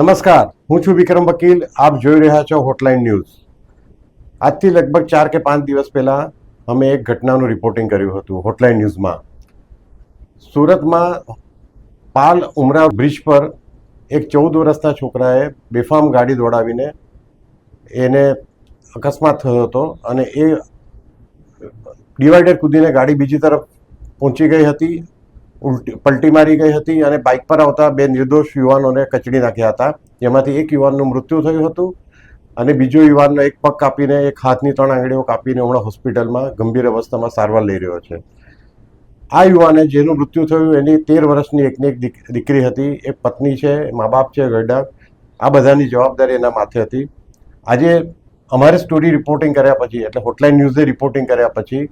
નમસ્કાર, હું છું વિક્રમ વકીલ. આપ જોઈ રહ્યા છો હોટલાઇન ન્યૂઝ આજથી લગભગ ચાર કે પાંચ દિવસ પહેલાં અમે એક ઘટનાનું રિપોર્ટિંગ કર્યું હતું હોટલાઇન ન્યૂઝમાં સુરતમાં પાલ ઉમરા બ્રિજ પર એક ચૌદ વર્ષના છોકરાએ બેફામ ગાડી દોડાવીને એને અકસ્માત થયો હતો અને એ ડિવાઈડર કૂદીને ગાડી બીજી તરફ પહોંચી ગઈ હતી. ઉલટી, પલટી મારી ગઈ હતી અને બાઇક પર આવતા બે નિર્દોષ યુવાનોને કચડી નાખ્યા હતા. જેમાંથી એક યુવાનનું મૃત્યુ થયું હતું અને બીજો યુવાનનો એક પગ કાપીને એક હાથની ત્રણ આંગળીઓ કાપીને હમણાં હોસ્પિટલમાં ગંભીર અવસ્થામાં સારવાર લઈ રહ્યો છે. આ યુવાને જેનું મૃત્યુ થયું એની તેર વર્ષની એકની એક દીક- દીકરી હતી, એ પત્ની છે મા બાપ છે, ગરડા. આ બધાની જવાબદારી એના માથે હતી. આજે અમારે સ્ટોરી રિપોર્ટિંગ કર્યા પછી, એટલે હોટલાઇન ન્યૂઝે રિપોર્ટિંગ કર્યા પછી,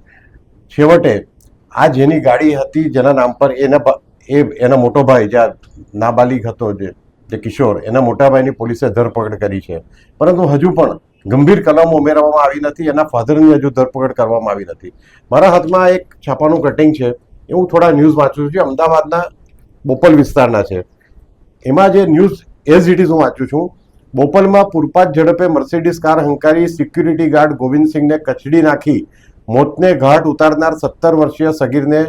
છેવટે આ જેની ગાડી હતી, જેના નામ પર એના એ એના મોટો ભાઈ જે નાબાલિગ હતો જે જે કિશોર, એના મોટા ભાઈની પોલીસે ધરપકડ કરી છે. પરંતુ હજુ પણ ગંભીર કલમો ઉમેરવામાં આવી નથી, એના ફાધરની હજુ ધરપકડ કરવામાં આવી નથી. મારા હાથમાં એક છાપાનું કટિંગ છે, એ હું થોડા ન્યૂઝ વાંચું છું અમદાવાદના બોપલ વિસ્તારના છે. એમાં જે ન્યૂઝ એઝ ઇટ ઇઝ હું વાંચું છું, બોપલમાં પૂરપાટ ઝડપે મર્સિડીઝ કાર હંકારી સિક્યુરિટી ગાર્ડ ગોવિંદસિંહને કચડી નાખી મોતને ઘાટ ઉતારનાર સત્તર વર્ષીય સગીરને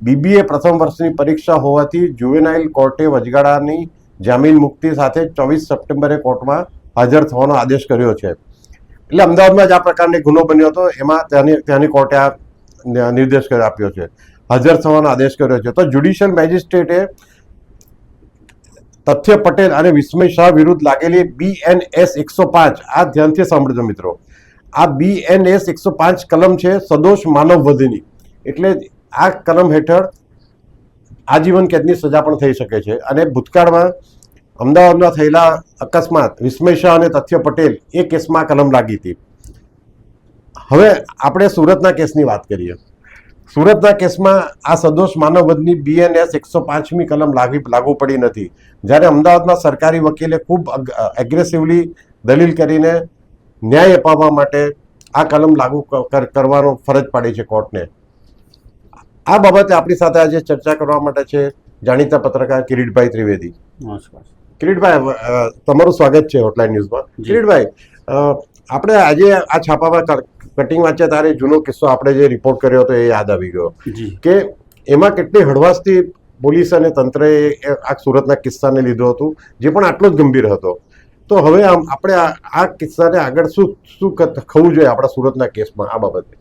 બીબીએ પ્રથમ વર્ષની પરીક્ષા હોવાથી જુવેનાઇલ કોર્ટે વચગાળાની જામીન મુક્તિ સાથે ચોવીસ સપ્ટેમ્બરે કોર્ટમાં હાજર થવાનો આદેશ કર્યો છે. એટલે અમદાવાદમાં જ આ પ્રકારનો ગુનો બન્યો હતો, એમાં ત્યાંની ત્યાંની કોર્ટે આ નિર્દેશ આપ્યો છે. હાજર થવાનો આદેશ કર્યો છે. તો જ્યુડિશિયલ મેજિસ્ટ્રેટે તથ્ય પટેલ અને વિસ્મય શાહ વિરુદ્ધ લાગેલી બીએનએસ એકસો પાંચ, આ ધ્યાનથી સાંભળજો મિત્રો. આ બીએનએસ એકસો પાંચ કલમ છે, સદોષ માનવ વધની. એટલે આ કલમ હેઠળ આજીવન કેદની સજા પણ થઈ શકે છે. અને ભૂતકાળમાં અમદાવાદમાં થયેલા અકસ્માત, વિસ્મય શાહ અને તથ્ય પટેલ એ કેસમાં કલમ લાગી હતી. હવે આપણે સુરતના કેસની વાત કરીએ. સુરતના કેસમાં આ સદોષ માનવવધની બીએનએસ એકસો પાંચમી કલમ લાગી, લાગુ પડી નથી. જ્યારે અમદાવાદમાં સરકારી વકીલે ખૂબ એગ્રેસિવલી દલીલ કરીને ન્યાય અપાવવા માટે આ કલમ લાગુ કર- કરવાનો ફરજ પાડી છે કોર્ટને. આ બાબતે આપણી સાથે આજે ચર્ચા કરવા માટે છે જાણીતા પત્રકાર કિરીટભાઈ ત્રિવેદી. કિરીટભાઈ તમારું સ્વાગત છે હોટલાઇન ન્યૂઝમાં. કિરીટભાઈ આપણે આજે આ છાપામાં કટિંગ વાંચ્યા ત્યારે જૂનો કિસ્સો આપણે જે રિપોર્ટ કર્યો હતો એ યાદ આવી ગયો. કે એમાં કેટલી હળવાશથી પોલીસ અને તંત્રએ આ સુરતના કિસ્સાને લીધો હતું જે પણ આટલો જ ગંભીર હતો. તો હવે આમ આપણે આ કિસ્સાને આગળ શું શું થવું જોઈએ આપણા સુરતના કેસમાં આ બાબતે?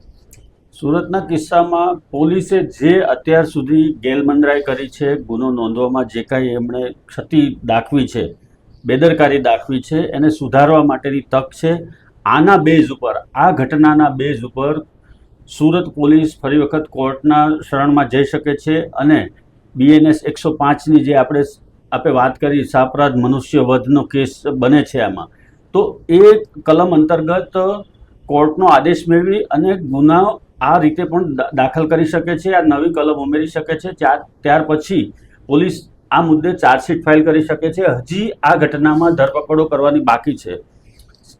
સુરતના કિસ્સામાં પોલીસે જે અત્યાર સુધી ગેરમંદરાઈ કરી છે, ગુનો નોંધવામાં જે કાંઈ એમણે ક્ષતિ દાખવી છે, બેદરકારી દાખવી છે, એને સુધારવા માટેની તક છે, આના બેઝ ઉપર, આ ઘટનાના બેઝ ઉપર સુરત પોલીસ ફરી વખત કોર્ટના શરણમાં જઈ શકે છે અને બીએનએસ એકસો પાંચની જે આપણે આપણે વાત કરી સાપરાધ મનુષ્ય વધનો કેસ બને છે આમાં. તો એ કલમ અંતર્ગત કોર્ટનો આદેશ મેળવી અને ગુના આ રીતે પણ દાખલ કરી શકે છે, આ નવી કલમ ઉમેરી શકે છે ત્યાર પછી પોલીસ આ મુદ્દે ચાર્જશીટ ફાઇલ કરી શકે છે. હજી આ ઘટનામાં ધરપકડો કરવાની બાકી છે.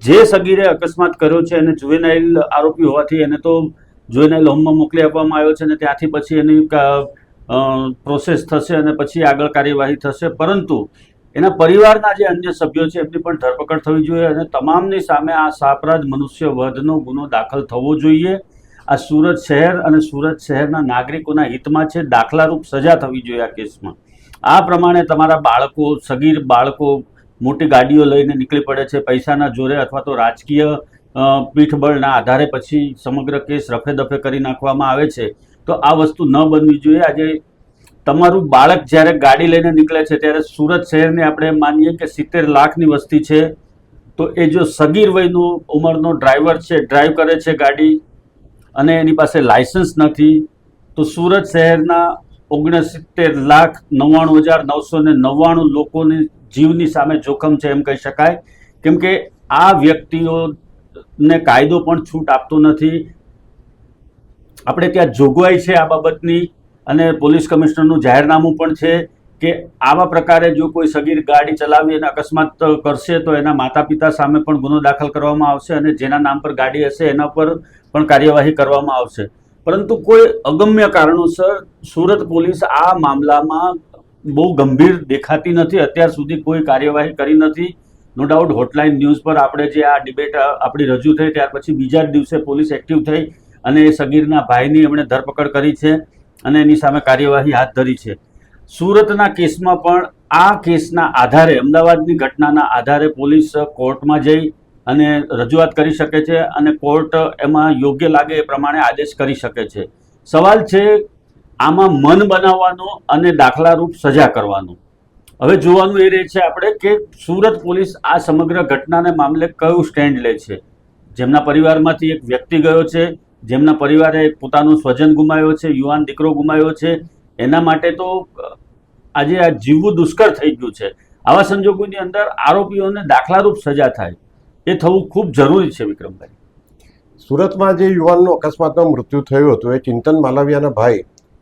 જે સગીરે અકસ્માત કર્યો છે અને જુવેનાઇલ આરોપી હોવાથી એને તો જુવેનાઇલ હોમમાં મોકલી આપવામાં આવ્યો છે અને ત્યાંથી પછી એની પ્રોસેસ થશે અને પછી આગળ કાર્યવાહી થશે. પરંતુ એના પરિવારના જે અન્ય સભ્યો છે, એમની પણ ધરપકડ થવી જોઈએ અને તમામની સામે આ સાપરાધ મનુષ્ય વધનો ગુનો દાખલ થવો જોઈએ. આ સુરત શહેર અને સુરત શહેરના નાગરિકોના હિતમાં છે, દાખલારૂપ સજા થવી જોઈએ આ કેસમાં. આ પ્રમાણે તમારા બાળકો, સગીર બાળકો મોટી ગાડીઓ લઈને નીકળી પડે છે, પૈસાના જોરે અથવા તો રાજકીય પીઠબળના આધારે પછી સમગ્ર કેસ રફે દફે કરી નાખવામાં આવે છે. તો આ વસ્તુ ન બનવી જોઈએ. આજે તમારું બાળક જ્યારે ગાડી લઈને નીકળે છે, ત્યારે સુરત શહેરને આપણે માનીએ કે સિત્તેર લાખની વસ્તી છે. તો એ જો સગીર વયનો ઉંમરનો ડ્રાઈવર છે, ડ્રાઈવ કરે છે ગાડી અને એની પાસે લાયસન્સ નથી, તો સુરત શહેરના ઓગણસિત્તેર લાખ નવ્વાણું હજાર નવસો ને નવ્વાણું લોકોની જીવની સામે જોખમ છે એમ કહી શકાય. કેમ કે આ વ્યક્તિઓને કાયદો પણ છૂટ આપતો નથી. આપણે ત્યાં જોગવાઈ છે આ બાબતની અને પોલીસ કમિશનરનું જાહેરનામું પણ છે કે આવા પ્રકારે જો કોઈ સગીર ગાડી ચલાવી અને અકસ્માત કરશે તો એના માતા પિતા સામે પણ ગુનો દાખલ કરવામાં આવશે અને જેના નામ પર ગાડી હશે એના પર પણ કાર્યવાહી કરવામાં આવશે. પરંતુ કોઈ અગમ્ય કારણોસર સુરત પોલીસ આ મામલામાં બહુ ગંભીર દેખાતી નથી. અત્યાર સુધી કોઈ કાર્યવાહી કરી નથી. નો ડાઉટ હોટલાઇન ન્યૂઝ પર આપણે જે આ ડિબેટ આપણી રજૂ થઈ ત્યાર પછી બીજા દિવસે પોલીસ એક્ટિવ થઈ. અને એ સગીરના ભાઈની એમણે ધરપકડ કરી છે અને એની સામે કાર્યવાહી હાથ ધરી છે. સુરતના કેસમાં પણ આ કેસના આધારે, અમદાવાદની ઘટનાના આધારે પોલીસ કોર્ટમાં જઈ અને રજૂઆત કરી શકે છે અને કોર્ટ એમાં યોગ્ય લાગે એ પ્રમાણે આદેશ કરી શકે છે. સવાલ છે, આમાં મન બનાવવાનો અને દાખલારૂપ સજા કરવાનો. હવે જોવાનું એ રહે છે આપણે કે સુરત પોલીસ આ સમગ્ર ઘટનાને મામલે કયું સ્ટેન્ડ લે છે? જેમના પરિવારમાંથી એક વ્યક્તિ ગયો છે જેમના પરિવારે પોતાનું સ્વજન ગુમાવ્યો છે, યુવાન દીકરો ગુમાવ્યો છે, એના માટે તો આજે આ જીવવું દુષ્કર થઈ ગયું છે. આવા સંજોગોની અંદર આરોપીઓને દાખલારૂપ સજા થાય, એ થવું ખૂબ જરૂરી છે, વિક્રમભાઈ. સુરતમાં જે યુવાનનું અકસ્માતમાં મૃત્યુ થયું હતું, એ ચિંતન માલવિયાના ભાઈ,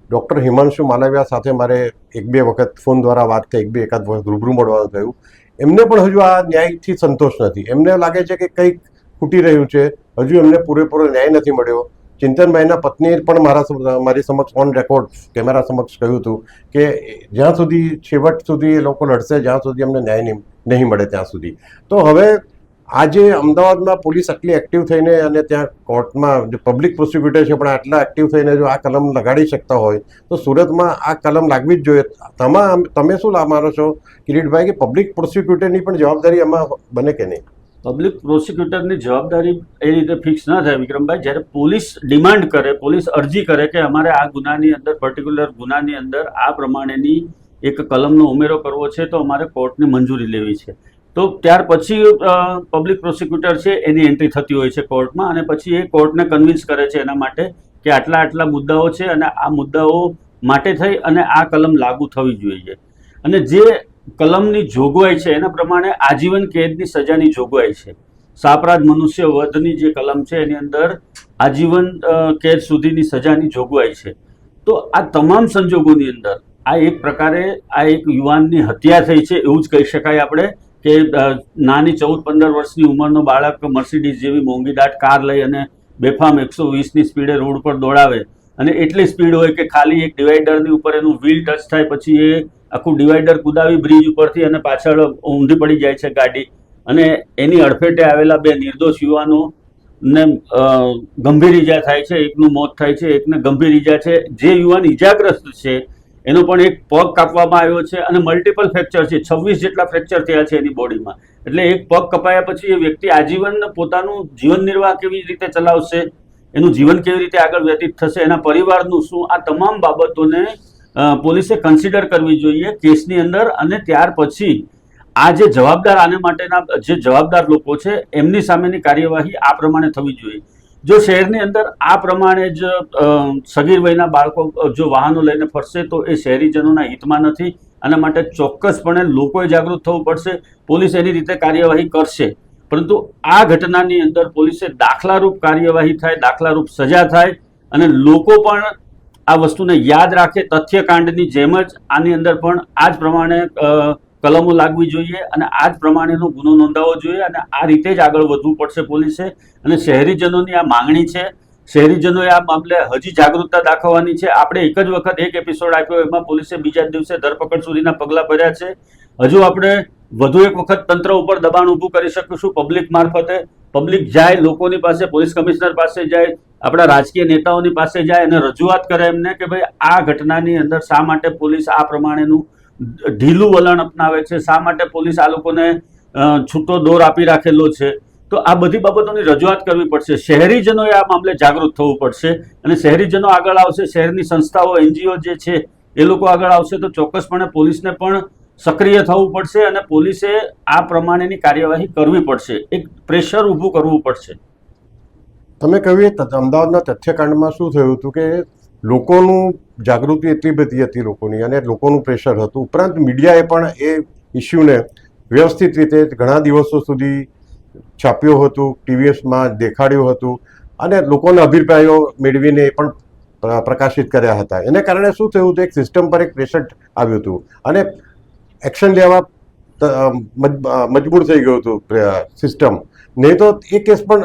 ડૉક્ટર હિમાંશુ માલવિયા સાથે મારે એક બે વખત ફોન દ્વારા વાત થઈ, એક બે એકાદ વખત રૂબરૂ મળવાનું થયું. એમને પણ હજુ આ ન્યાયથી સંતોષ નથી. એમને લાગે છે કે કંઈક ખૂટી રહ્યું છે. હજુ એમને પૂરેપૂરો ન્યાય નથી મળ્યો. ચિંતનભાઈના પત્નીએ પણ મારા મારી સમક્ષ ઓન રેકોર્ડ કેમેરા સમક્ષ કહ્યું હતું કે જ્યાં સુધી છેવટ સુધી એ લોકો લડશે, જ્યાં સુધી અમને ન્યાય નહીં મળે ત્યાં સુધી. તો હવે આજે અમદાવાદમાં પોલીસ આટલી એક્ટિવ થઈને અને ત્યાં કોર્ટમાં જે પબ્લિક પ્રોસિક્યુટર છે પણ આટલા એક્ટિવ થઈને જો આ કલમ લગાડી શકતા હોય, તો સુરતમાં આ કલમ લાગવી જ જોઈએ. તમામ તમે શું લા માનો છો? કિરીટભાઈ, કે પબ્લિક પ્રોસિક્યુટરની પણ જવાબદારી એમાં બને કે નહીં? પબ્લિક પ્રોસિક્યુટરની જવાબદારી એ રીતે ફિક્સ ના થાય, વિક્રમભાઈ. જ્યારે પોલીસ ડિમાન્ડ કરે, પોલીસ અરજી કરે કે અમારે આ ગુનાની અંદર, પર્ટિક્યુલર ગુનાની અંદર આ પ્રમાણેની એક કલમનો ઉમેરો કરવો છે, તો અમારે કોર્ટની મંજૂરી લેવી છે. તો ત્યાર પછી પબ્લિક પ્રોસિક્યુટર છે, એની એન્ટ્રી થતી હોય છે કોર્ટમાં અને પછી એ કોર્ટને કન્વિન્સ કરે છે એના માટે કે આટલા આટલા મુદ્દાઓ છે અને આ મુદ્દાઓ માટે થઈ અને આ કલમ લાગુ થવી જોઈએ. અને જે કલમની જોગવાઈ છે, એના પ્રમાણે આજીવન કેદની સજાની જોગવાઈ છે. સાપરાધ મનુષ્ય વધની જે કલમ છે, એની અંદર આજીવન કેદ સુધીની સજાની જોગવાઈ છે. તો આ તમામ સંજોગોની અંદર આ એક પ્રકારે આ એક યુવાનની હત્યા થઈ છે, એવું જ કહી શકાય આપણે કે નાની ચૌદ પંદર વર્ષની ઉંમરનો બાળક મર્સિડીઝ જેવી મોંઘીદાટ કાર લઈ અને બેફામ એકસો વીસની સ્પીડે રોડ પર દોડાવે. અને એટલી સ્પીડ હોય કે ખાલી એક ડિવાઈડરની ઉપર એનું વ્હીલ ટચ થાય, પછી એ આખું ડિવાઈડર કુદાવી બ્રિજ ઉપરથી અને પાછળ ઊંધી પડી જાય છે ગાડી. અને એની અડફેટે આવેલા બે નિર્દોષ યુવાનો ને ગંભીર ઈજા થાય છે. એકનું મોત થાય છે, એકને ગંભીર ઈજા છે. જે યુવાન ઈજાગ્રસ્ત છે, એનો પણ એક પગ કાપવામાં આવ્યો છે અને મલ્ટિપલ ફ્રેક્ચર છે. છવ્વીસ જેટલા ફ્રેક્ચર થયા છે એની બોડીમાં. એટલે એક પગ કપાયા પછી એ વ્યક્તિ આજીવન પોતાનું જીવન નિર્વાહ કેવી રીતે ચલાવશે, એનું જીવન કેવી રીતે આગળ વ્યતીત થશે, એના પરિવારનું શું, આ તમામ બાબતોને પોલીસે કન્સિડર કરવી જોઈએ કેસની અંદર અને ત્યાર પછી આ જે જવાબદાર આને માટેના જે જવાબદાર લોકો છે, એમની સામેની કાર્યવાહી આ પ્રમાણે થવી જોઈએ. જો શહેરની અંદર આ પ્રમાણે જ સગીર વયના બાળકો જો વાહનો લઈને ફરશે તો એ શહેરીજનોના હિતમાં નથી આના માટે ચોક્કસપણે લોકોએ જાગૃત થવું પડશે, પોલીસ એની રીતે કાર્યવાહી કરશે. પરંતુ આ ઘટનાની અંદર પોલીસે દાખલારૂપ કાર્યવાહી થાય, દાખલારૂપ સજા થાય અને લોકો પણ આ વસ્તુને યાદ રાખે તથ્યકાંડની જેમ જ આની અંદર પણ આ જ પ્રમાણે કલમો લાગવી જોઈએ અને આ જ પ્રમાણેનો ગુનો નોંધાવવો જોઈએ અને આ રીતે જ આગળ વધવું પડશે પોલીસે. અને શહેરીજનોની આ માંગણી છે. શહેરીજનોએ આ મામલે હજી જાગૃતતા દાખવવાની છે. આપણે એક જ વખત એક એપિસોડ આપ્યો, એમાં પોલીસે બીજા દિવસે ધરપકડ સુધીના પગલાં ભર્યા છે. હજુ આપણે વધુ એક વખત તંત્ર ઉપર દબાણ ઊભું કરી શકીશું પબ્લિક મારફતે. પબ્લિક જાય, લોકોની પાસે, પોલીસ કમિશનર પાસે જાય, આપણા રાજકીય નેતાઓની પાસે જાય અને રજૂઆત કરે એમને કે ભાઈ, આ ઘટનાની અંદર શા માટે પોલીસ આ પ્રમાણેનું ઢીલું વલણ અપનાવે છે? શા માટે પોલીસ આ લોકોને છૂટો દોર આપી રાખેલો છે? તો આ બધી બાબતોની રજૂઆત કરવી પડશે. શહેરીજનોએ આ મામલે જાગૃત થવું પડશે અને શહેરીજનો આગળ આવશે. શહેરની સંસ્થાઓ, એનજીઓ જે છે, એ લોકો આગળ આવશે તો ચોક્કસપણે પોલીસને પણ સક્રિય થવું પડશે અને પોલીસે આ પ્રમાણેની કાર્યવાહી કરવી પડશે. એક પ્રેશર ઊભું કરવું પડશે. તમે કહ્યું અમદાવાદના તથ્યકાંડમાં શું થયું હતું કે લોકોનું જાગૃતિ એટલી બધી હતી લોકોની અને લોકોનું પ્રેશર હતું. ઉપરાંત મીડિયાએ પણ એ ઇસ્યુને વ્યવસ્થિત રીતે ઘણા દિવસો સુધી છાપ્યું હતું, ટીવીએસમાં દેખાડ્યું હતું અને લોકોના અભિપ્રાયો મેળવીને એ પણ પ્રકાશિત કર્યા હતા. એને કારણે શું થયું હતું? એક સિસ્ટમ પર એક પ્રેશર આવ્યું હતું અને એક્શન લેવા મજ- મજબૂર થઈ ગયું હતું સિસ્ટમ. નહીં તો એ કેસ પણ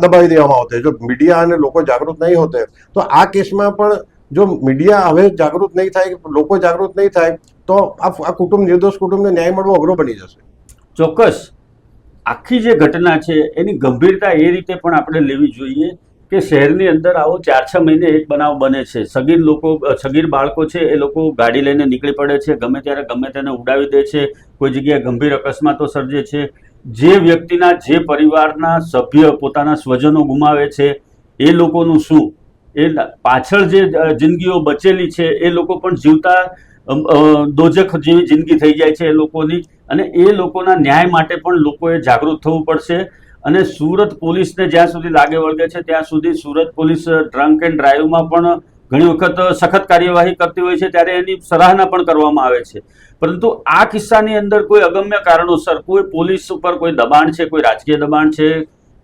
દબાવી દેવામાં આવતો. જો મીડિયા અને લોકો જાગૃત નહીં હોતે, તો આ કેસમાં પણ જો મીડિયા હવે જાગૃત નહીં થાય, લોકો જાગૃત નહીં થાય, તો આ કુટુંબ, નિર્દોષ કુટુંબને ન્યાય મળવો અઘરો બની જશે. ચોક્કસ. આખી જે ઘટના છે, એની ગંભીરતા એ રીતે પણ આપણે લેવી જોઈએ. કે શહેરની અંદર આવો ચાર છ મહિને એક બનાવ બને છે. સગીર લોકો, સગીર બાળકો છે, એ લોકો ગાડી લઈને નીકળી પડે છે. ગમે ત્યારે ગમે તેને ઉડાવી દે છે. કોઈ જગ્યાએ ગંભીર અકસ્માતો સર્જે છે. જે વ્યક્તિના, જે પરિવારના સભ્ય પોતાના સ્વજનો ગુમાવે છે, એ લોકોનું શું? એ પાછળ જે જિંદગીઓ બચેલી છે, એ લોકો પણ જીવતા દોજખ જેવી જિંદગી થઈ જાય છે એ લોકોની. અને એ લોકોના ન્યાય માટે પણ લોકોએ જાગૃત થવું પડશે. અને સુરત પોલીસને જ્યાં સુધી લાગે વળગે છે, ત્યાં સુધી સુરત પોલીસ ડ્રંક એન્ડ ડ્રાઈવમાં પણ ઘણી વખત સખત કાર્યવાહી કરતી હોય છે, ત્યારે એની સરાહના પણ કરવામાં આવે છે. પરંતુ આ કિસ્સાની અંદર કોઈ અગમ્ય કારણોસર કોઈ પોલીસ ઉપર કોઈ દબાણ છે, કોઈ રાજકીય દબાણ છે?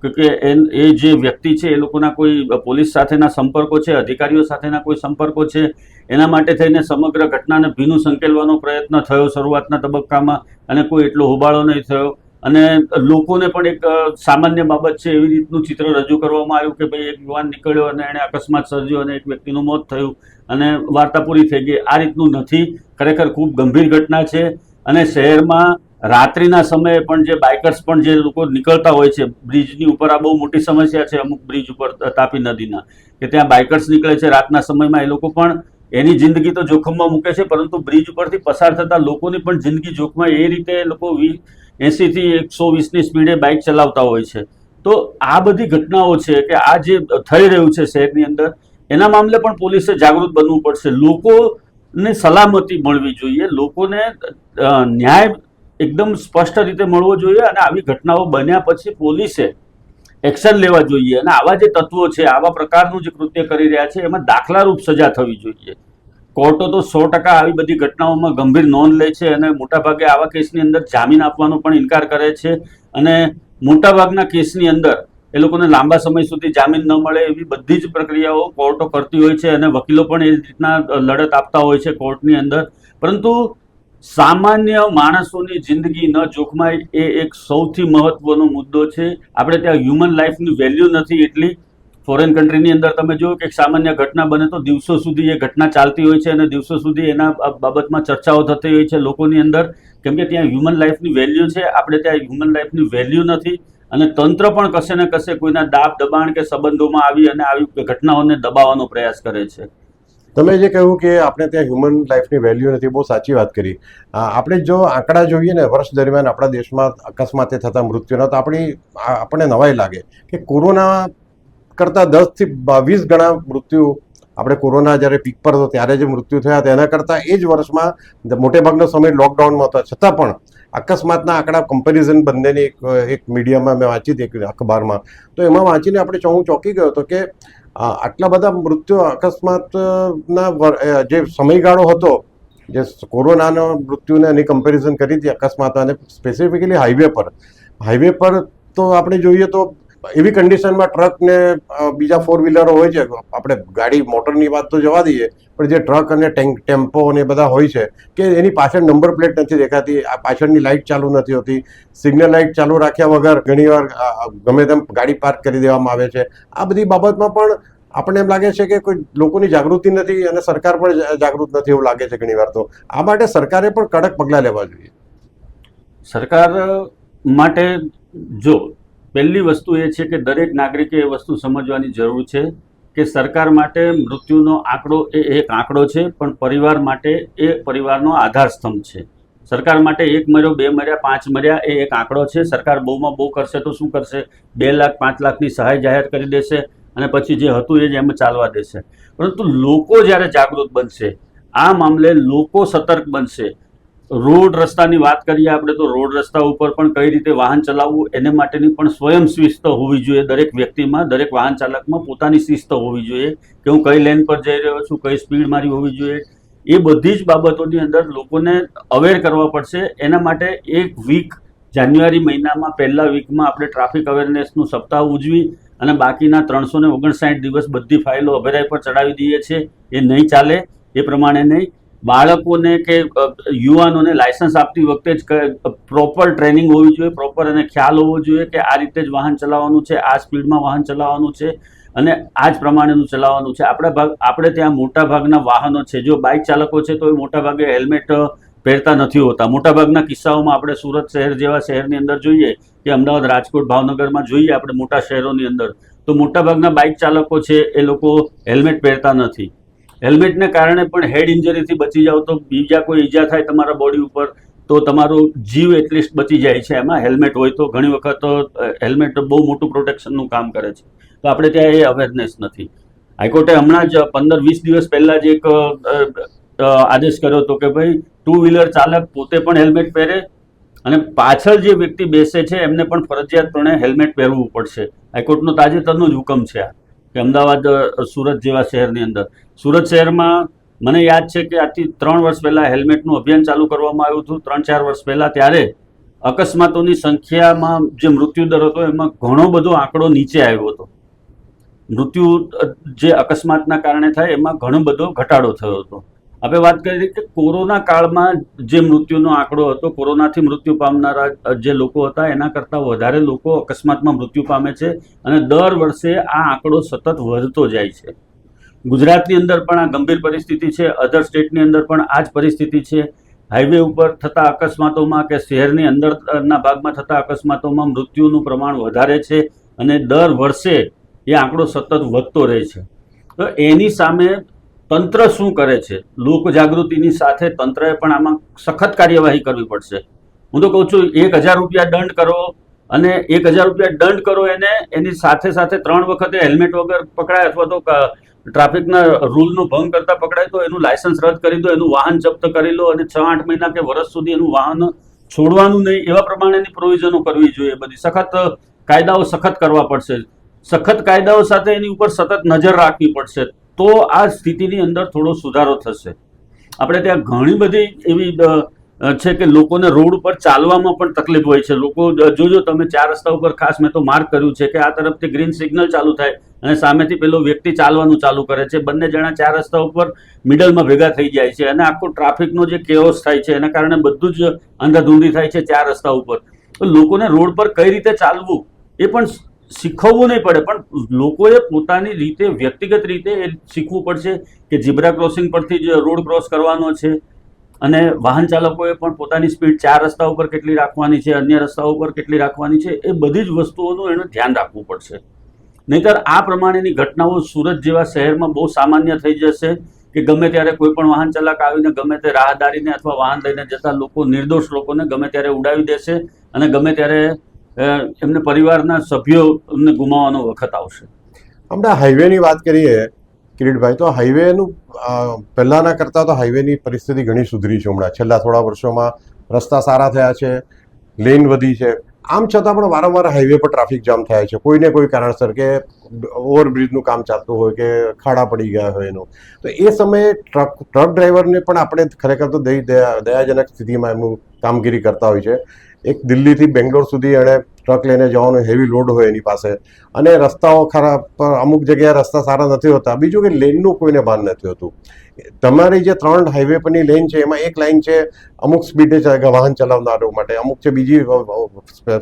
કે એ જે વ્યક્તિ છે, એ લોકોના કોઈ પોલીસ સાથેના સંપર્કો છે, અધિકારીઓ સાથેના કોઈ સંપર્કો છે? એના માટે થઈને સમગ્ર ઘટનાને ભીનું સંકેલવાનો પ્રયત્ન થયો, શરૂઆતના તબક્કામાં, અને કોઈ એટલો હોબાળો નહીં થયો? અને લોકોને પણ એક સામાન્ય બાબત છે એવી રીતનું ચિત્ર રજૂ કરવામાં આવ્યું કે ભાઈ એક યુવાન નીકળ્યો અને એણે અકસ્માત સર્જ્યો અને એક વ્યક્તિનું મોત થયું અને વાર્તા પૂરી થઈ ગઈ. આ રીતનું નથી. ખરેખર ખૂબ ગંભીર ઘટના છે અને શહેરમાં રાત્રિના સમયે પણ જે બાઇકર્સ પણ જે લોકો નીકળતા હોય છે, બ્રિજની ઉપર આ બહુ મોટી સમસ્યા છે અમુક બ્રિજ ઉપર તાપી નદીના, કે ત્યાં બાઇકર્સ નીકળે છે. રાતના સમયમાં એ લોકો પણ એની જિંદગી તો જોખમમાં મૂકે છે, પરંતુ બ્રિજ ઉપરથી પસાર થતા લોકોની પણ જિંદગી જોખમાં એ રીતે લોકો એંસીથી એકસો વીસની સ્પીડે બાઇક ચલાવતા હોય છે. તો આ બધી ઘટનાઓ છે કે આ જે થઈ રહ્યું છે શહેરની અંદર, એના મામલે પણ પોલીસે જાગૃત બનવું પડશે. લોકોને સલામતી મળવી જોઈએ. લોકોને ન્યાય એકદમ સ્પષ્ટ રીતે મળવો જોઈએ અને આવી ઘટનાઓ બન્યા પછી પોલીસે એક્શન લેવા જોઈએ. અને આવા જે તત્વો છે, આવા પ્રકારનું જે કૃત્ય કરી રહ્યા છે, એમાં દાખલારૂપ સજા થવી જોઈએ. કોર્ટો તો સો ટકા આવી બધી ઘટનાઓમાં ગંભીર નોંધ લે છે અને મોટાભાગે આવા કેસની અંદર જામીન આપવાનો પણ ઇનકાર કરે છે. અને મોટાભાગના કેસની અંદર એ લોકોને લાંબા સમય સુધી જામીન ન મળે એવી બધી જ પ્રક્રિયાઓ કોર્ટો કરતી હોય છે અને વકીલો પણ એ રીતના લડત આપતા હોય છે કોર્ટની અંદર. પરંતુ સામાન્ય માણસોની જિંદગી ન જોખમાય એ એક સૌથી મહત્વનો મુદ્દો છે. આપણે ત્યાં હ્યુમન લાઈફની વેલ્યુ નથી એટલી. ફોરેન કન્ટ્રીની અંદર તમે જોયું કે સામાન્ય ઘટના બને તો દિવસો સુધી એ ઘટના ચાલતી હોય છે અને દિવસો સુધી એના બાબતમાં ચર્ચાઓ થતી હોય છે લોકોની અંદર. કેમ કે ત્યાં હ્યુમન લાઈફની વેલ્યુ છે, આપણે ત્યાં હ્યુમન લાઈફની વેલ્યુ નથી અને તંત્ર પણ કશે ને કશે કોઈના દાબ, દબાણ કે સંબંધોમાં આવી અને આવી ઘટનાઓને દબાવવાનો પ્રયાસ કરે છે. તમે જે કહ્યું કે આપણે ત્યાં હ્યુમન લાઈફની વેલ્યુ નથી, બહુ સાચી વાત કરી. આપણે જો આંકડા જોઈએ ને વર્ષ દરમિયાન આપણા દેશમાં અકસ્માતે થતા મૃત્યુના, તો આપણી આપણને નવાઈ લાગે કે કોરોના કરતાં દસથી બાવીસ ગણા મૃત્યુ આપણે કોરોના જ્યારે પીક પર હતો ત્યારે જે મૃત્યુ થયા તેના કરતાં એ જ વર્ષમાં મોટેભાગનો સમય લોકડાઉનમાં હતો. છતાં પણ અકસ્માતના આંકડા કમ્પેરિઝન બંનેની એક એક મીડિયામાં મેં વાંચી હતી એક અખબારમાં. તો એમાં વાંચીને આપણે હું ચોંકી ગયો હતો કે આટલા બધા મૃત્યુ અકસ્માતના જે સમયગાળો હતો, જે કોરોનાનો મૃત્યુને એની કમ્પેરિઝન કરી હતી અકસ્માત અને સ્પેસિફિકલી હાઈવે પર. હાઈવે પર તો આપણે જોઈએ તો એવી કન્ડિશનમાં ટ્રક ને બીજા ફોર વ્હીલરો હોય છે. આપણે ગાડી, મોટરની વાત તો જવા દઈએ, પણ જે ટ્રક અને ટેન્ક ટેમ્પો અને બધા હોય છે, કે એની પાછળ નંબર પ્લેટ નથી દેખાતી, આ પાછળની લાઇટ ચાલુ નથી હોતી સિગ્નલ લાઇટ ચાલુ રાખ્યા વગર ઘણીવાર ગમે તેમ ગાડી પાર્ક કરી દેવામાં આવે છે. આ બધી બાબતમાં પણ આપણને એમ લાગે છે કે કોઈ લોકોની જાગૃતિ નથી અને સરકાર પણ જાગૃત નથી એવું લાગે છે ઘણીવાર તો. આ માટે સરકારે પણ કડક પગલાં લેવા જોઈએ. સરકાર માટે જો પહેલી વસ્તુ એ છે કે દરેક નાગરિકે એ વસ્તુ સમજવાની જરૂર છે કે સરકાર માટે મૃત્યુનો આંકડો એ એક આંકડો છે, પણ પરિવાર માટે એ પરિવારનો આધાર સ્તંભ છે. સરકાર માટે એક મર્યો, બે મર્યા, પાંચ મર્યા એ એક આંકડો છે. સરકાર બહુમાં બહુ કરશે તો શું કરશે? બે લાખ, પાંચ લાખની સહાય જાહેર કરી દેશે અને પછી જે હતું એ જ એમ ચાલવા દેશે. પરંતુ લોકો જ્યારે જાગૃત બનશે, આ મામલે લોકો સતર્ક બનશે રોડ રસ્તાની વાત કરીએ આપણે તો રોડ રસ્તા ઉપર પણ કઈ રીતે વાહન ચલાવવું એને માટેની પણ સ્વયં શિસ્ત હોવી જોઈએ. દરેક વ્યક્તિમાં, દરેક વાહન ચાલકમાં પોતાની શિસ્ત હોવી જોઈએ કે હું કઈ લેન પર જઈ રહ્યો છું, કઈ સ્પીડ મારી હોવી જોઈએ. એ બધી જ બાબતોની અંદર લોકોને અવેર કરવા પડશે. એના માટે એક વીક જાન્યુઆરી મહિનામાં, પહેલા વીકમાં આપણે ટ્રાફિક અવેરનેસનું સપ્તાહ ઉજવી અને બાકીના ત્રણસો ને ઓગણસાઠ દિવસ બધી ફાઇલો અભેરાઈ પર ચડાવી દઈએ છીએ. એ નહીં ચાલે, એ પ્રમાણે નહીં. બાળકોને કે યુવાનોને લાયસન્સ આપતી વખતે જ પ્રોપર ટ્રેનિંગ હોવી જોઈએ, પ્રોપર અને ખ્યાલ હોવો જોઈએ કે આ રીતે જ વાહન ચલાવવાનું છે, આ સ્પીડમાં વાહન ચલાવવાનું છે અને આ જ પ્રમાણેનું ચલાવવાનું છે. આપણા ભાગ, આપણે ત્યાં મોટા ભાગના વાહનો છે. જો બાઇક ચાલકો છે તો એ મોટા ભાગે હેલ્મેટ પહેરતા નથી હોતા. મોટાભાગના કિસ્સાઓમાં આપણે સુરત શહેર જેવા શહેરની અંદર જોઈએ કે અમદાવાદ, રાજકોટ, ભાવનગરમાં જોઈએ આપણે મોટા શહેરોની અંદર. તો મોટાભાગના બાઇક ચાલકો છે એ લોકો હેલ્મેટ પહેરતા નથી. હેલ્મેટને કારણે પણ હેડ ઇન્જરીથી બચી જાવ તો બીજા કોઈ ઈજા થાય તમારા બોડી ઉપર, તો તમારો જીવ એટલીસ્ટ બચી જાય છે. એમાં હેલ્મેટ હોય તો ઘણી વખત હેલ્મેટ બહુ મોટું પ્રોટેક્શનનું કામ કરે છે. તો આપણે ત્યાં એ અવેરનેસ નથી. હાઈકોર્ટે હમણાં જ પંદર વીસ દિવસ પહેલાં જ એક આદેશ કર્યો હતો કે ભાઈ ટુ વ્હીલર ચાલક પોતે પણ હેલ્મેટ પહેરે અને પાછળ જે વ્યક્તિ બેસે છે, એમને પણ ફરજિયાતપણે હેલ્મેટ પહેરવું પડશે. હાઈકોર્ટનો તાજેતરનો જ હુકમ છે આ, કે અમદાવાદ સુરત જેવા શહેરની અંદર. સુરત શહેરમાં મને યાદ છે કે આજથી ત્રણ વર્ષ પહેલાં હેલ્મેટનું અભિયાન ચાલુ કરવામાં આવ્યું હતું. ત્રણ ચાર વર્ષ પહેલાં ત્યારે અકસ્માતોની સંખ્યામાં જે મૃત્યુદર હતો, એમાં ઘણો બધો આંકડો નીચે આવ્યો હતો. મૃત્યુ જે અકસ્માતના કારણે થાય, એમાં ઘણો બધો ઘટાડો થયો હતો. આપણે વાત કરીએ કે કોરોના કાળમાં જે મૃત્યુનો આંકડો હતો, કોરોનાથી મૃત્યુ પામનારા જે લોકો હતા, એના કરતાં વધારે લોકો અકસ્માતમાં મૃત્યુ પામે છે અને દર વર્ષે આ આંકડો સતત વધતો જાય છે. ગુજરાતની અંદર પણ આ ગંભીર પરિસ્થિતિ છે અધર સ્ટેટની અંદર પણ આ જ પરિસ્થિતિ છે. હાઈવે ઉપર થતા અકસ્માતોમાં કે શહેરની અંદરના ભાગમાં થતા અકસ્માતોમાં મૃત્યુનું પ્રમાણ વધારે છે અને દર વર્ષે એ આંકડો સતત વધતો રહે છે. તો એની સામે તંત્ર શું કરે છે? લોક જાગૃતિની સાથે તંત્રએ પણ આમાં સખત કાર્યવાહી કરવી પડશે. હું તો કહું છું, એક હજાર રૂપિયા દંડ કરો અને એક હજાર રૂપિયા દંડ કરો એને, એની સાથે સાથે ત્રણ વખતે હેલ્મેટ વગર પકડાય અથવા તો ટ્રાફિકના રૂલનો ભંગ કરતા પકડાય તો એનું લાયસન્સ રદ કરી દો, એનું વાહન જપ્ત કરી લો અને છ, આઠ મહિના કે વર્ષ સુધી એનું વાહન છોડવાનું નહીં, એવા પ્રમાણેની પ્રોવિઝનો કરવી જોઈએ બધી. સખત કાયદાઓ સખત કરવા પડશે. સખત કાયદાઓ સાથે એની ઉપર સતત નજર રાખવી પડશે. તો આ સ્થિતિની અંદર થોડો સુધારો થશે. આપણે ત્યાં ઘણી બધી એવી છે કે લોકોને રોડ ઉપર ચાલવામાં પણ તકલીફ હોય છે. લોકો જોજો તમે ચાર રસ્તા ઉપર, ખાસ મેં તો માર્ક કર્યું છે કે આ તરફથી ગ્રીન સિગ્નલ ચાલુ થાય અને સામેથી પેલો વ્યક્તિ ચાલવાનું ચાલુ કરે છે. બંને જણા ચાર રસ્તા ઉપર મિડલમાં ભેગા થઈ જાય છે અને આખો ટ્રાફિકનો જે કેઓસ થાય છે એના કારણે બધું જ અંધાધૂંધી થાય છે ચાર રસ્તા ઉપર. તો લોકોને રોડ પર કઈ રીતે ચાલવું એ પણ શીખવવું નહીં પડે. પણ લોકોએ પોતાની રીતે વ્યક્તિગત રીતે એ શીખવું પડશે કે ઝીબ્રા ક્રોસિંગ પરથી જ રોડ ક્રોસ કરવાનો છે. અને વાહન ચાલકોએ પણ પોતાની સ્પીડ ચાર રસ્તા ઉપર કેટલી રાખવાની છે, અન્ય રસ્તાઓ ઉપર કેટલી રાખવાની છે, એ બધી જ વસ્તુઓનું એનું ધ્યાન રાખવું પડશે. નહીતર આ પ્રમાણેની ઘટનાઓ સુરત જેવા શહેરમાં બહુ સામાન્ય થઈ જશે કે ગમે ત્યારે કોઈ પણ વાહન ચાલક આવીને ગમે તે રાહદારીને અથવા વાહન લઈને જતા લોકો, નિર્દોષ લોકોને ગમે ત્યારે ઉડાવી દેશે અને ગમે ત્યારે એમને પરિવારના સભ્યોને ગુમાવવાનો વખત આવશે. હમણાં હાઈવેની વાત કરીએ કિરીટભાઈ, તો હાઈવેનું પહેલાંના કરતાં તો હાઈવેની પરિસ્થિતિ ઘણી સુધરી છે હમણાં. છેલ્લા થોડા વર્ષોમાં રસ્તા સારા થયા છે, લેન વધી છે. આમ છતાં પણ વારંવાર હાઈવે પર ટ્રાફિક જામ થાય છે. કોઈને કોઈ કારણસર કે ઓવરબ્રિજનું કામ ચાલતું હોય કે ખાડા પડી ગયા હોય એનું. તો એ સમયે ટ્રક ટ્રક ડ્રાઈવરને પણ આપણે ખરેખર તો દય, દયા, દયાજનક સ્થિતિમાં એમનું કામગીરી કરતા હોય છે. એક દિલ્હીથી બેંગ્લોર સુધી એણે ટ્રક લઈને જવાનો હેવી લોડ હોય એની પાસે. અને રસ્તાઓ ખરાબ પર અમુક જગ્યાએ રસ્તા સારા નથી હોતા. બીજું કે લેનનું કોઈને ભાન નથી હોતું. તમારી જે ત્રણ હાઈવે પરની લેન છે, એમાં એક લાઈન છે અમુક સ્પીડે વાહન ચલાવનારો માટે, અમુક છે બીજી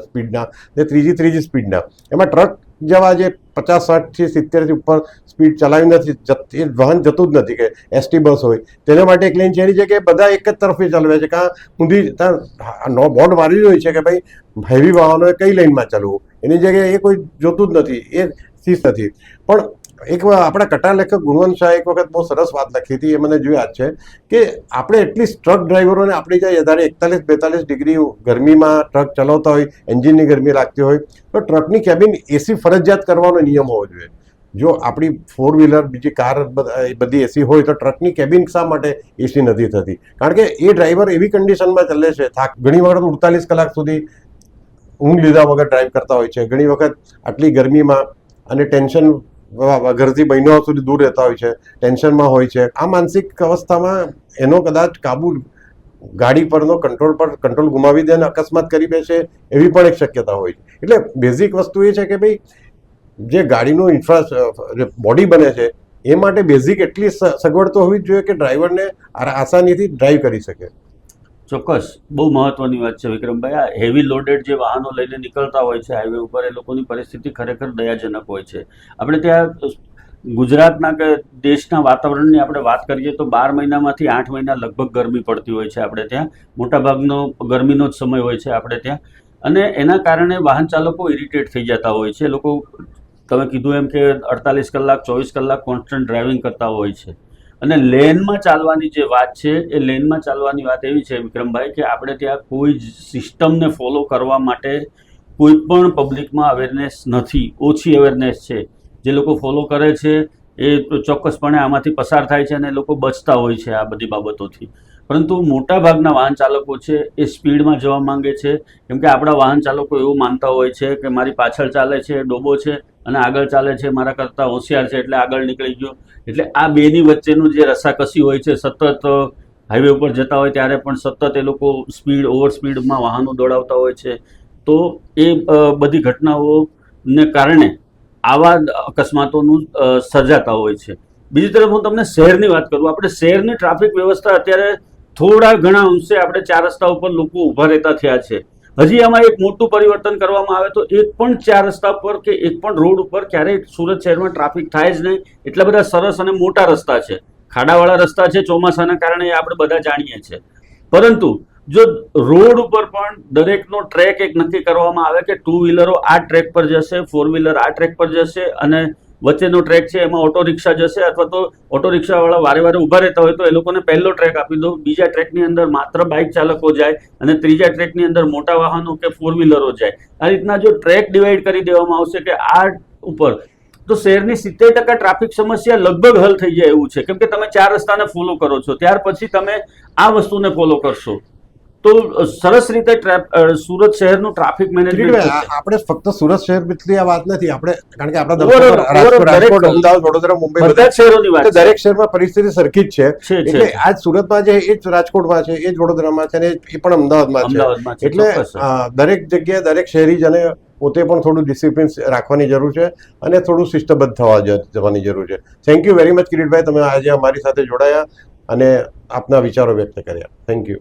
સ્પીડના ને ત્રીજી ત્રીજી સ્પીડના એમાં ટ્રક જેવા જે પચાસ સાઠથી સિત્તેરથી ઉપર સ્પીડ ચલાવી નથી વાહન જતું જ નથી, કે એસટી બસ હોય. તેના માટે એક લાઈન લેન છે કે બધા એક જ તરફે ચલાવે છે. કાં ઊંધી ત્યાં નો બોર્ડ મારી હોય છે કે ભાઈ હેવી વાહનોએ કઈ લાઈનમાં ચાલવું? એની જગ્યાએ એ કોઈ જોતું જ નથી, એ શીશ નથી. પણ એક આપણા કટા લેખક ગુણવંત શાહ એક વખત બહુ સરસ વાત લખી હતી, એ મને જોઈ છે કે આપણે એટલીસ્ટ ટ્રક ડ્રાઈવરોને આપણી જ્યાં વધારે એકતાલીસ, બેતાલીસ ડિગ્રી ગરમીમાં ટ્રક ચલાવતા હોય એન્જિનની ગરમી લાગતી હોય, તો ટ્રકની કેબિન એસી ફરજિયાત કરવાનો નિયમ હોવો જોઈએ. જો આપણી ફોર વ્હીલર બીજી કાર બધા- એસી હોય તો ટ્રકની કેબિન શા માટે એસી નથી થતી? કારણ કે એ ડ્રાઈવર એવી કન્ડિશનમાં ચાલે છે, થાક, ઘણી વખત ઉડતાલીસ કલાક સુધી ઊંઘ લીધા વગર ડ્રાઈવ કરતા હોય છે. ઘણી વખત આટલી ગરમીમાં અને ટેન્શન ઘરથી મહિનાઓ સુધી દૂર રહેતા હોય છે ટેન્શનમાં હોય છે. આ માનસિક અવસ્થામાં એનો કદાચ કાબુ ગાડી પરનો કંટ્રોલ પર કંટ્રોલ ગુમાવી દે અને અકસ્માત કરી બેસે એવી પણ એક શક્યતા હોય છે. એટલે બેઝિક વસ્તુ એ છે કે ભાઈ જે ગાડીનું ઇન્ફ્રા બોડી બને છે, એ માટે બેઝિક એટલી સગવડ તો હોવી જ જોઈએ કે ડ્રાઈવરને આસાનીથી ડ્રાઈવ કરી શકે. ચોક્કસ. બહુ મહત્વની વાત છે વિક્રમભાઈ. આ હેવી લોડેડ જે વાહનો લઈને નીકળતા હોય છે હાઈવે ઉપર, એ લોકોની પરિસ્થિતિ ખરેખર દયાજનક હોય છે. આપણે ત્યાં ગુજરાતના કે દેશના વાતાવરણની આપણે વાત કરીએ તો બાર મહિનામાંથી આઠ મહિના લગભગ ગરમી પડતી હોય છે આપણે ત્યાં. મોટાભાગનો ગરમીનો જ સમય હોય છે આપણે ત્યાં. અને એના કારણે વાહન ચાલકો ઇરિટેટ થઈ જતા હોય છે. લોકો તમે કીધું એમ કે અડતાલીસ કલાક, ચોવીસ કલાક કોન્સ્ટન્ટ ડ્રાઇવિંગ કરતા હોય છે. અને લેનમાં ચાલવાની જે વાત છે, એ લેનમાં ચાલવાની વાત એવી છે, વિક્રમભાઈ, કે આપણે ત્યાં કોઈ જ સિસ્ટમને ફોલો કરવા માટે કોઈ પણ પબ્લિકમાં અવેરનેસ નથી. ઓછી અવેરનેસ છે. જે લોકો ફોલો કરે છે, એ ચોક્કસપણે આમાંથી પસાર થાય છે અને લોકો બચતા હોય છે આ બધી બાબતોથી. પરંતુ મોટાભાગના વાહન ચાલકો છે, એ સ્પીડમાં જવા માંગે છે. કેમ કે આપણા વાહન ચાલકો એવું માનતા હોય છે કે મારી પાછળ ચાલે છે, ડોબો છે અને આગળ ચાલે છે, મારા કરતાં હોશિયાર છે, એટલે આગળ નીકળી ગયો. એટલે આ બેની વચ્ચેનું જે રસાકસી હોય છે, સતત હાઈવે ઉપર જતા હોય ત્યારે પણ સતત એ લોકો સ્પીડ ઓવર સ્પીડમાં વાહનો દોડાવતા હોય છે. તો એ બધી ઘટનાઓને કારણે આવા અકસ્માતોનું સર્જાતા હોય છે. બીજી તરફ હું તમને શહેરની વાત કરું. આપણે શહેરની ટ્રાફિક વ્યવસ્થા અત્યારે થોડા ઘણા અંશે આપણે ચાર રસ્તા ઉપર લોકો ઊભા રહેતા થયા છે. હજી આમાં એક મોટું પરિવર્તન કરવામાં આવે તો એક પણ ચાર રસ્તા પર કે એક પણ રોડ ઉપર ક્યારેય સુરત શહેરમાં ટ્રાફિક થાય જ નહીં. એટલા બધા સરસ અને મોટા રસ્તા છે. ખાડાવાળા રસ્તા છે ચોમાસાના કારણે એ આપણે બધા જાણીએ છીએ. પરંતુ જો રોડ ઉપર પણ દરેકનો ટ્રેક એક નક્કી કરવામાં આવે કે ટુ વ્હીલરો આ ટ્રેક પર જશે, ફોર વ્હીલર આ ટ્રેક પર જશે અને વચ્ચેનો ટ્રેક છે, એમાં ઓટો રિક્ષા જશે અથવા તો ઓટો રિક્ષાવાળા વારે વારે ઊભા રહેતા હોય તો એ લોકોને પહેલો ટ્રેક આપી દો બીજા ટ્રેકની અંદર માત્ર બાઇક ચાલકો જાય અને ત્રીજા ટ્રેકની અંદર મોટા વાહનો કે ફોર વ્હીલરો જાય. આ રીતના જો ટ્રેક ડિવાઈડ કરી દેવામાં આવશે કે આ ઉપર, તો શહેરની સિત્તેર ટકા ટ્રાફિક સમસ્યા લગભગ હલ થઈ જાય એવું છે. કેમ કે તમે ચાર રસ્તાને ફોલો કરો છો. ત્યાર પછી તમે આ વસ્તુને ફોલો કરશો. તો સરસ રીતે સુરત શહેરનું ટ્રાફિક મેનેજમેન્ટ આપણે ફક્ત સુરત શહેર જેટલી આ વાત નથી. આપણે કારણ કે આપણા રાજકોટ અમદાવાદ વડોદરા મુંબઈ બધા શહેરોની વાત દરેક શહેરમાં પરિસ્થિતિ સરખી જ છે. છે એટલે આજ સુરતમાં છે એ જ રાજકોટમાં છે એ જ વડોદરામાં છે અને એ પણ અમદાવાદમાં છે. એટલે દરેક જગ્યાએ દરેક શહેરીજને પોતે પણ થોડું ડિસિપ્લિન રાખવાની જરૂર છે અને થોડું શિસ્તબદ્ધ થવા જવાની જરૂર છે. Thank you very much Kiritbhai. તમે આજે અમારી સાથે જોડાયા અને આપના વિચારો વ્યક્ત કર્યા. Thank you